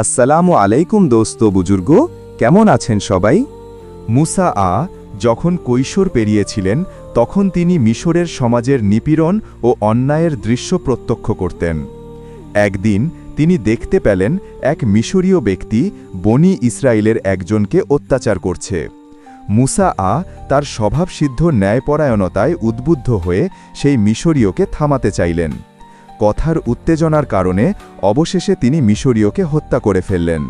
আসসালামু আলাইকুম দোস্ত বুজুর্গ, কেমন আছেন সবাই? মুসা আ, যখন কৈশোর পেরিয়েছিলেন, তখন তিনি মিশরের সমাজের নিপীড়ন ও অন্যায়ের দৃশ্য প্রত্যক্ষ করতেন। একদিন তিনি দেখতে পেলেন এক মিশরীয় ব্যক্তি বনি ইসরায়েলের একজনকে অত্যাচার করছে। মুসা আ তার স্বভাবসিদ্ধ ন্যায়পরায়ণতায় উদ্বুদ্ধ হয়ে সেই মিশরীয়কে থামাতে চাইলেন। কথার উত্তেজনার কারণে অবশেষে তিনি মিশরীয়কে হত্যা করে ফেললেন।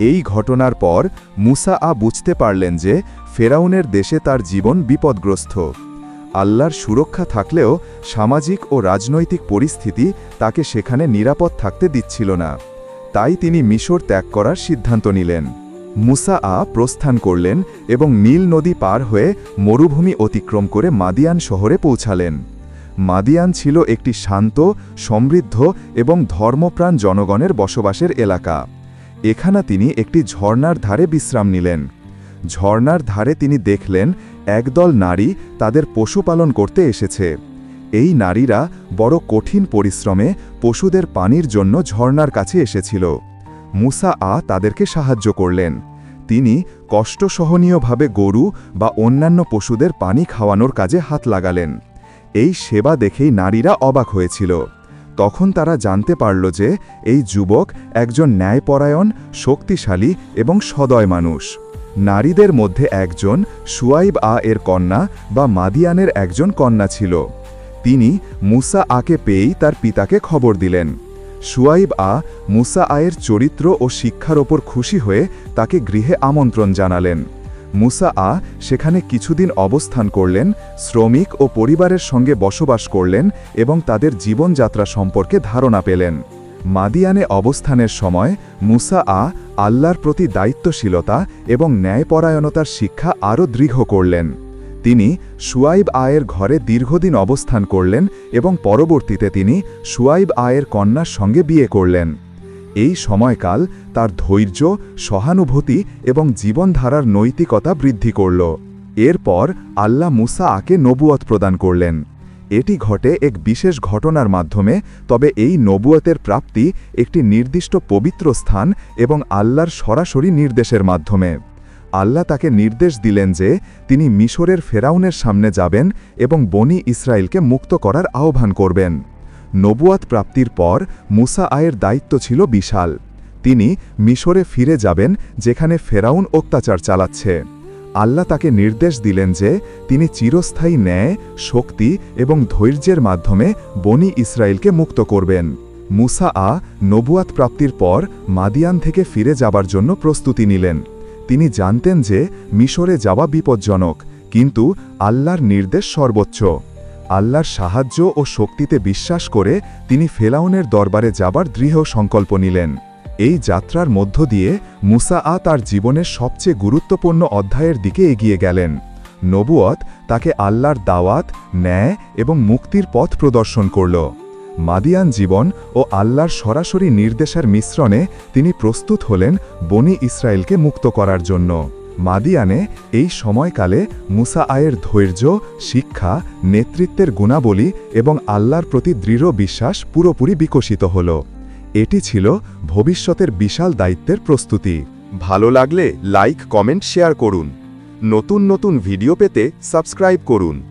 এই ঘটনার পর মুসা আ বুঝতে পারলেন যে ফেরাউনের দেশে তার জীবন বিপদগ্রস্ত। আল্লাহর সুরক্ষা থাকলেও সামাজিক ও রাজনৈতিক পরিস্থিতি তাকে সেখানে নিরাপদ থাকতে দিচ্ছিল না। তাই তিনি মিশর ত্যাগ করার সিদ্ধান্ত নিলেন। মুসা আ প্রস্থান করলেন এবং নীল নদী পার হয়ে মরুভূমি অতিক্রম করে মাদিয়ান শহরে পৌঁছালেন। মাদিয়ান ছিল একটি শান্ত, সমৃদ্ধ এবং ধর্মপ্রাণ জনগণের বসবাসের এলাকা। এখানে তিনি একটি ঝর্নার ধারে বিশ্রাম নিলেন। ঝর্ণার ধারে তিনি দেখলেন, একদল নারী তাদের পশুপালন করতে এসেছে। এই নারীরা বড় কঠিন পরিশ্রমে পশুদের পানির জন্য ঝর্নার কাছে এসেছিল। মুসা আ তাদেরকে সাহায্য করলেন। তিনি কষ্টসহনীয়ভাবে গরু বা অন্যান্য পশুদের পানি খাওয়ানোর কাজে হাত লাগালেন। এই সেবা দেখেই নারীরা অবাক হয়েছিল। তখন তারা জানতে পারল যে এই যুবক একজন ন্যায়পরায়ণ, শক্তিশালী এবং সদয় মানুষ। নারীদের মধ্যে একজন সুয়াইব আ এর কন্যা বা মাদিয়ানের একজন কন্যা ছিল। তিনি মুসা আকে পেয়েই তার পিতাকে খবর দিলেন। সুয়াইব আ মুসা আয়ের চরিত্র ও শিক্ষার ওপর খুশি হয়ে তাকে গৃহে আমন্ত্রণ জানালেন। মুসা আ সেখানে কিছুদিন অবস্থান করলেন, শ্রমিক ও পরিবারের সঙ্গে বসবাস করলেন এবং তাদের জীবনযাত্রা সম্পর্কে ধারণা পেলেন। মাদিয়ানে অবস্থানের সময় মুসা আ আল্লাহর প্রতি দায়িত্বশীলতা এবং ন্যায়পরায়ণতার শিক্ষা আরও দৃঢ় করলেন। তিনি সুয়াইব আয়ের ঘরে দীর্ঘদিন অবস্থান করলেন এবং পরবর্তীতে তিনি সুয়াইব আয়ের কন্যার সঙ্গে বিয়ে করলেন। এই সময়কাল তার ধৈর্য, সহানুভূতি এবং জীবনধারার নৈতিকতা বৃদ্ধি করল। এরপর আল্লাহ মুসা আকে নবুয়ত প্রদান করলেন। এটি ঘটে এক বিশেষ ঘটনার মাধ্যমে, তবে এই নবুয়তের প্রাপ্তি একটি নির্দিষ্ট পবিত্র স্থান এবং আল্লাহর সরাসরি নির্দেশের মাধ্যমে। আল্লাহ তাকে নির্দেশ দিলেন যে তিনি মিশরের ফেরাউনের সামনে যাবেন এবং বনি ইসরায়েলকে মুক্ত করার আহ্বান করবেন। নবুয়াত প্রাপ্তির পর মুসা আয়ের দায়িত্ব ছিল বিশাল। তিনি মিশরে ফিরে যাবেন, যেখানে ফেরাউন অত্যাচার চালাচ্ছে। আল্লাহ তাকে নির্দেশ দিলেন যে তিনি চিরস্থায়ী ন্যায়, শক্তি এবং ধৈর্যের মাধ্যমে বনি ইসরায়েলকে মুক্ত করবেন। মুসা আ নবুয়াত প্রাপ্তির পর মাদিয়ান থেকে ফিরে যাবার জন্য প্রস্তুতি নিলেন। তিনি জানতেন যে মিশরে যাওয়া বিপজ্জনক, কিন্তু আল্লাহর নির্দেশ সর্বোচ্চ। আল্লাহর সাহায্য ও শক্তিতে বিশ্বাস করে তিনি ফেলাউনের দরবারে যাবার দৃঢ় সংকল্প নিলেন। এই যাত্রার মধ্য দিয়ে মুসা আ তার জীবনের সবচেয়ে গুরুত্বপূর্ণ অধ্যায়ের দিকে এগিয়ে গেলেন। নবুয়ত তাকে আল্লাহর দাওয়াত, ন্যায় এবং মুক্তির পথ প্রদর্শন করল। মাদিয়ান জীবন ও আল্লাহর সরাসরি নির্দেশের মিশ্রণে তিনি প্রস্তুত হলেন বনি ইসরায়েলকে মুক্ত করার জন্য। মাদিয়ানে এই সময়কালে মুসা আয়ের ধৈর্য, শিক্ষা, নেতৃত্বের গুণাবলী এবং আল্লাহর প্রতি দৃঢ় বিশ্বাস পুরোপুরি বিকশিত হল। এটি ছিল ভবিষ্যতের বিশাল দায়িত্বের প্রস্তুতি। ভালো লাগলে লাইক, কমেন্ট, শেয়ার করুন। নতুন নতুন ভিডিও পেতে সাবস্ক্রাইব করুন।